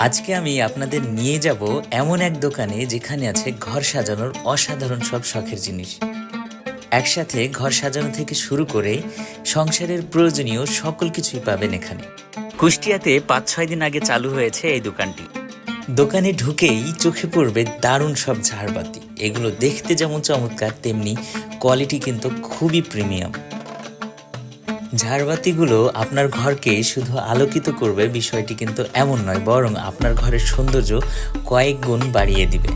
আজকে আমি আপনাদের নিয়ে যাব এমন এক দোকানে যেখানে আছে ঘর সাজানোর অসাধারণ সব শখের জিনিস। একসাথে ঘর সাজানো থেকে শুরু করে সংসারের প্রয়োজনীয় সকল কিছুই পাবেন এখানে। কুষ্টিয়াতে পাঁচ ছয় দিন আগে চালু হয়েছে এই দোকানটি। দোকানে ঢুকেই চোখে পড়বে দারুণ সব ঝাড়বাতি। এগুলো দেখতে যেমন চমৎকার তেমনি কোয়ালিটি কিন্তু খুবই প্রিমিয়াম ঝাড়বাতিগুলো আপনার ঘরকে শুধু আলোকিত করবে, বিষয়টি কিন্তু এমন নয়, বরং আপনার ঘরের সৌন্দর্য কয়েক গুণ বাড়িয়ে দিবে।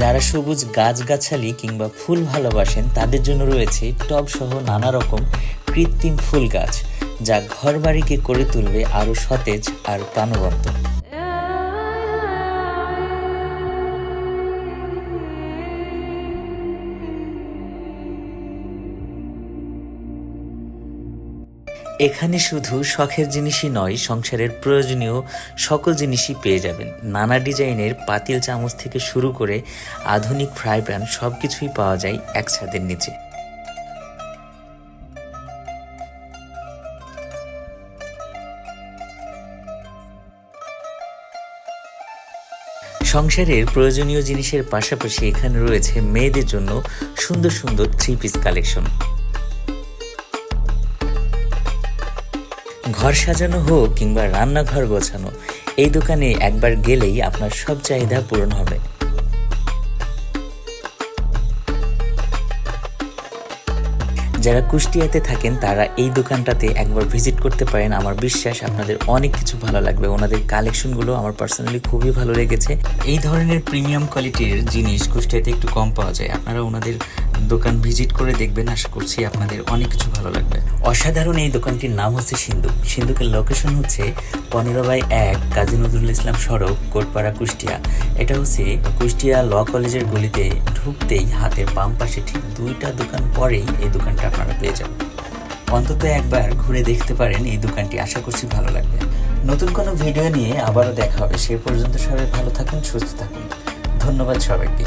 যারা সবুজ গাছগাছালি কিংবা ফুল ভালোবাসেন, তাদের জন্য রয়েছে টব সহ নানা রকম কৃত্রিম ফুল গাছ, যা ঘরবাড়িকে করে তুলবে আরও সতেজ আর প্রাণবন্ত। এখানে শুধু শখের জিনিসই নয়, সংসারের প্রয়োজনীয় সকল জিনিসই পেয়ে যাবেন। নানা ডিজাইনের পাতিল চামচ থেকে শুরু করে আধুনিক ফ্রাই প্যান সব কিছুই পাওয়া যায় এক ছাদের নিচে। সংসারের প্রয়োজনীয় জিনিসের পাশাপাশি এখানে রয়েছে মেয়েদের জন্য সুন্দর সুন্দর থ্রি পিস কালেকশন। ঘর সাজানো হোক কিংবা রান্নাঘর গোছানো, এই দোকানে একবার গেলেই আপনার সব চাহিদা পূরণ হবে। যারা কুষ্টিয়াতে থাকেন, তারা এই দোকানটাতে একবার ভিজিট করতে পারেন। আমার বিশ্বাস আপনাদের অনেক কিছু ভালো লাগবে। ওনাদের কালেকশনগুলো আমার পার্সোনালি খুবই ভালো লেগেছে। এই ধরনের প্রিমিয়াম কোয়ালিটির জিনিস কুষ্টিয়াতে একটু কম পাওয়া যায়। আপনারা ওনাদের দোকান ভিজিট করে দেখবেন, আশা করছি আপনাদের অনেক কিছু ভালো লাগবে। অসাধারণ এই দোকানটির নাম হচ্ছে সিন্ধুক সিন্ধুকের লোকেশন হচ্ছে পনেরো বাই এক কাজী নজরুল ইসলাম সড়ক, কোটপাড়া, কুষ্টিয়া। এটা হচ্ছে কুষ্টিয়া ল কলেজের গলিতে ঢুকতেই হাতের বাম পাশে ঠিক দুইটা দোকান পরেই এই দোকানটা আপনারা পেয়ে যাবেন। অন্তত একবার ঘুরে দেখতে পারেন এই দোকানটি, আশা করছি ভালো লাগবে। নতুন কোনো ভিডিও নিয়ে আবারও দেখা হবে। সে পর্যন্ত সবাই ভালো থাকুন, সুস্থ থাকুন। ধন্যবাদ সবাইকে।